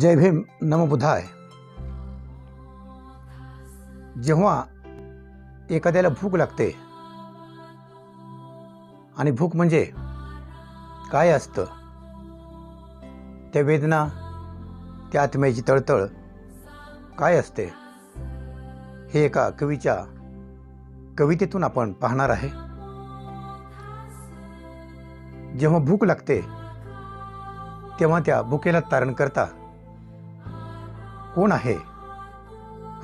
जय भीम नमबुधाय जेव्हा एखाद्याला भूक लागते आणि भूक म्हणजे काय असतं? त्या वेदना त्या आत्म्याची तळतळ काय असते? हे एका कवीच्या कवितेतून आपण पाहणार आहे. जेव्हा भूक लागते तेव्हा त्या भुकेला तारण करता कोण आहे?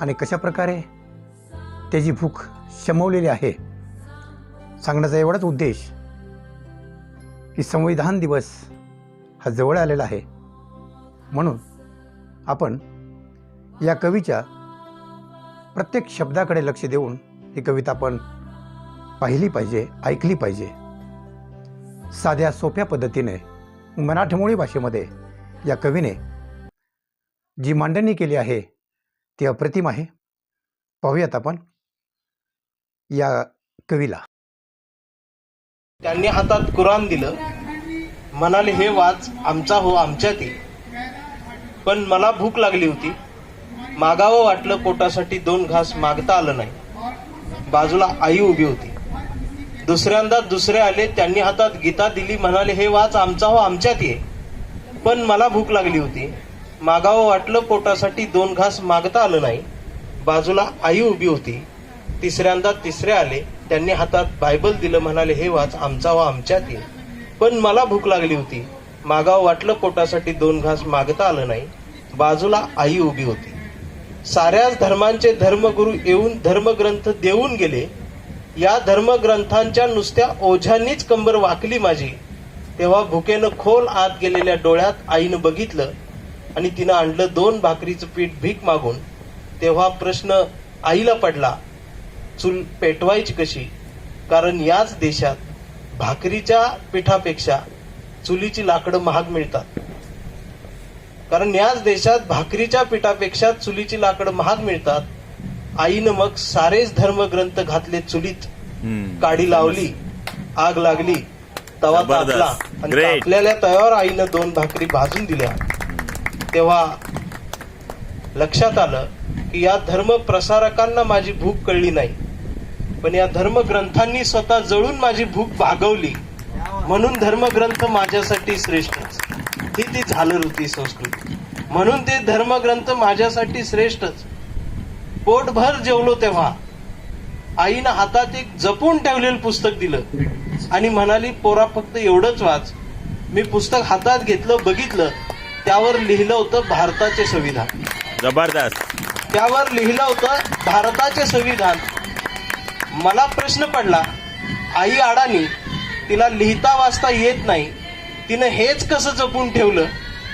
आणि कशा प्रकारे त्याची भूक शमवलेली आहे. सांगण्याचा एवढाच उद्देश की संविधान दिवस हा जवळ आलेला आहे. म्हणून आपण या कवीच्या प्रत्येक शब्दाकडे लक्ष देऊन ही कविता आपण पाहिली पाहिजे ऐकली पाहिजे. साध्या सोप्या पद्धतीने मराठमोळी भाषेमध्ये या कवीने जी मांडणी केली आहे ती अप्रतिम आहे. पाहूयात आपण या कवीला. त्यांनी हातात कुराण दिलं. म्हणाले हे वाच आमचा हो आमच्यात ये. पण मला भूक लागली होती. मागावं वाटलं पोटासाठी दोन घास मागता आलं नाही. बाजूला आई उभी होती. दुसऱ्यांदा दुसरे आले त्यांनी हातात गीता दिली. म्हणाले हे वाच आमचा हो आमच्यात ये. पण मला भूक लागली होती. मागावं वाटलं पोटासाठी दोन घास मागता आलं नाही. बाजूला आई उभी होती. तिसऱ्यांदा तिसरे आले. त्यांनी हातात बायबल दिलं म्हणाले हे वाच आमचा वा आमच्यात ये. पण मला भूक लागली होती. मागावं वाटलं पोटासाठी दोन घास मागता आलं नाही. बाजूला आई उभी होती. साऱ्याच धर्मांचे धर्मगुरू येऊन धर्मग्रंथ देऊन गेले. या धर्मग्रंथांच्या नुसत्या ओझ्यांनीच कंबर वाकली माझी. तेव्हा भुकेनं खोल आत गेलेल्या डोळ्यात आईनं बघितलं आणि तिनं आणलं दोन भाकरीचं पीठ भीक मागून तेव्हा प्रश्न आईला पडला चूल पेटवायची कशी? कारण याच देशात भाकरीच्या पिठापेक्षा चुलीची लाकडं महाग मिळतात. कारण याच देशात भाकरीच्या पिठापेक्षा चुलीची लाकडं महाग मिळतात. आईनं मग सारेच धर्मग्रंथ घातले चुलीत. काडी लावली आग लागली तवा. तापला आणि. तापलेल्या तव्यावर आईनं दोन भाकरी भाजून दिल्या. तेव्हा लक्षात आलं की या धर्म प्रसारकांना माझी भूक कळली नाही. पण या धर्मग्रंथांनी स्वतः जळून माझी भूक भागवली. म्हणून धर्मग्रंथ माझ्यासाठी श्रेष्ठच ही ती झालर होती संस्कृती. म्हणून ते धर्मग्रंथ माझ्यासाठी श्रेष्ठच पोटभर जेवलो तेव्हा आईनं हातात एक जपून ठेवलेलं पुस्तक दिलं आणि म्हणाली पोरा फक्त एवढंच वाच. मी पुस्तक हातात घेतलं बघितलं त्यावर लिहिलं होतं भारताचे संविधान. जबरदस्त. त्यावर लिहिलं होतं भारताचे संविधान. मला प्रश्न पडला आई अडाणी तिला लिहिता वाचता येत नाही तिनं हेच कसं जपून ठेवलं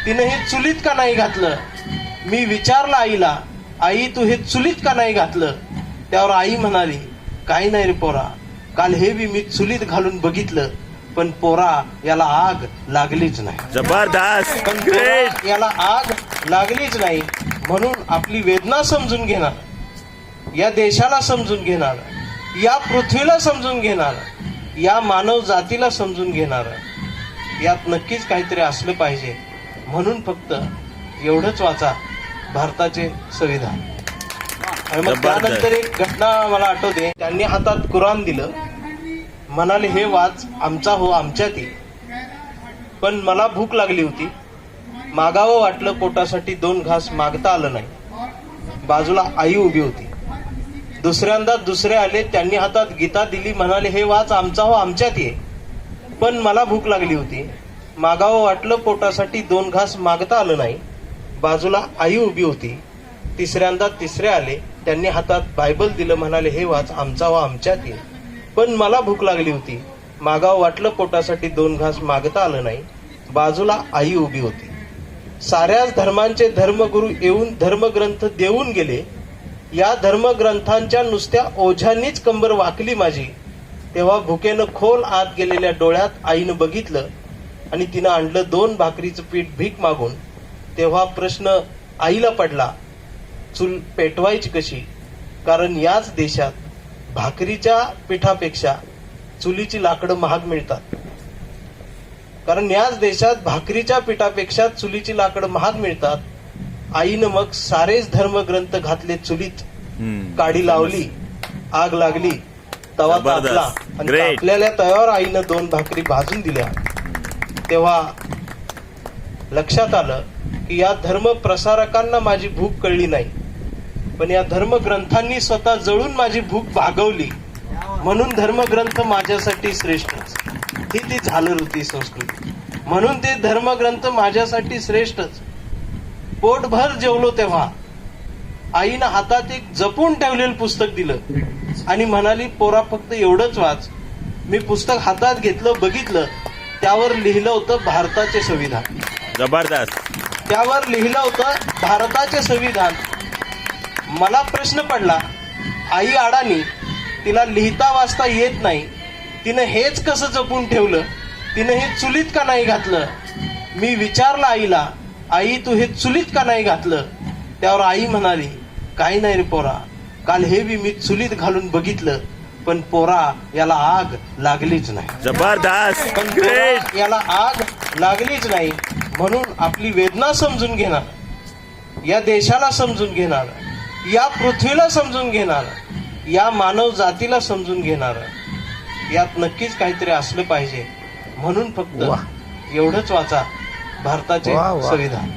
तिनं हे चुलीत का नाही घातलं? मी विचारलं आईला आई तू हे चुलीत का नाही घातलं? त्यावर आई म्हणाली काही नाही रे पोरा काल हे बी मी चुलीत घालून बघितलं पण पोरा याला आग लागलीच नाही. जबरदस्त पण पोरा याला आग लागलीच नाही म्हणून आपली वेदना समजून घेणार. या देशाला समजून घेणार या पृथ्वीला समजून घेणार या मानव जातीला समजून घेणार. यात नक्कीच काहीतरी असलं पाहिजे. म्हणून फक्त एवढंच वाचा भारताचे संविधान. आणि मग. त्यानंतर एक घटना मला आठवते. त्यांनी हातात कुराण दिलं. म्हणाले हे वाच आमचा हो आमच्यात ये. पण मला भूक लागली होती. मागावं वाटलं पोटासाठी दोन घास मागता आलं नाही. बाजूला आई उभी होती. दुसऱ्यांदा दुसरे आले त्यांनी हातात गीता दिली म्हणाले हे वाच आमचा हो आमच्यात ये. पण मला भूक लागली होती. मागावं वाटलं पोटासाठी दोन घास मागता आलं नाही. बाजूला आई उभी होती. तिसऱ्यांदा तिसरे आले त्यांनी हातात बायबल दिलं म्हणाले हे वाच आमचा हो आमच्यात ये. पण मला भूक लागली होती. मागावं वाटलं पोटासाठी दोन घास मागता आलं नाही. बाजूला आई उभी होती. साऱ्याच धर्मांचे धर्मगुरू येऊन धर्मग्रंथ देऊन गेले. या धर्मग्रंथांच्या नुसत्या ओझ्यांनीच कंबर वाकली माझी. तेव्हा भुकेनं खोल आत गेलेल्या डोळ्यात आईनं बघितलं आणि तिनं आणलं दोन भाकरीचं पीठ भीक मागून. तेव्हा प्रश्न आईला पडला चूल पेटवायची कशी? कारण याच देशात भाकरीच्या पिठापेक्षा चुलीची लाकडं महाग मिळतात कारण याच देशात भाकरीच्या पिठापेक्षा चुलीची लाकडं महाग मिळतात आईनं मग सारेच धर्मग्रंथ घातले चुलीत. काडी लावली आग लागली तवा. तापला आणि. तापलेल्या तव्यावर आईनं दोन भाकरी भाजून दिल्या तेव्हा लक्षात आलं की या धर्म प्रसारकांना माझी भूक कळली नाही पण या धर्मग्रंथांनी स्वतः जळून माझी भूक भागवली. म्हणून धर्मग्रंथ माझ्यासाठी श्रेष्ठच ही ती झालर होती संस्कृती. म्हणून ते धर्मग्रंथ माझ्यासाठी श्रेष्ठच पोटभर जेवलो तेव्हा आईनं हातात एक जपून ठेवलेलं पुस्तक दिलं आणि म्हणाली पोरा फक्त एवढंच वाच. मी पुस्तक हातात घेतलं बघितलं त्यावर लिहिलं होतं भारताचे संविधान. जबरदस्त. त्यावर लिहिलं होतं भारताचे संविधान. मला प्रश्न पडला आई अडाणी तिला लिहिता वाचता येत नाही. तिनं हेच कसं जपून ठेवलं? तिनं हे चुलीत का नाही घातलं? मी विचारलं आईला आई तू हे चुलीत का नाही घातलं? त्यावर आई म्हणाली काही नाही रे पोरा काल हे बी मी चुलीत घालून बघितलं पण पोरा याला आग लागलीच नाही. जबरदस्त. पण ग्रेट पोरा याला आग लागलीच नाही म्हणून आपली वेदना समजून घेणार. या देशाला समजून घेणार. या पृथ्वीला समजून घेणार या मानव जातीला समजून घेणार यात नक्कीच काहीतरी असलं पाहिजे म्हणून फक्त. एवढंच वाचा भारताचे. संविधान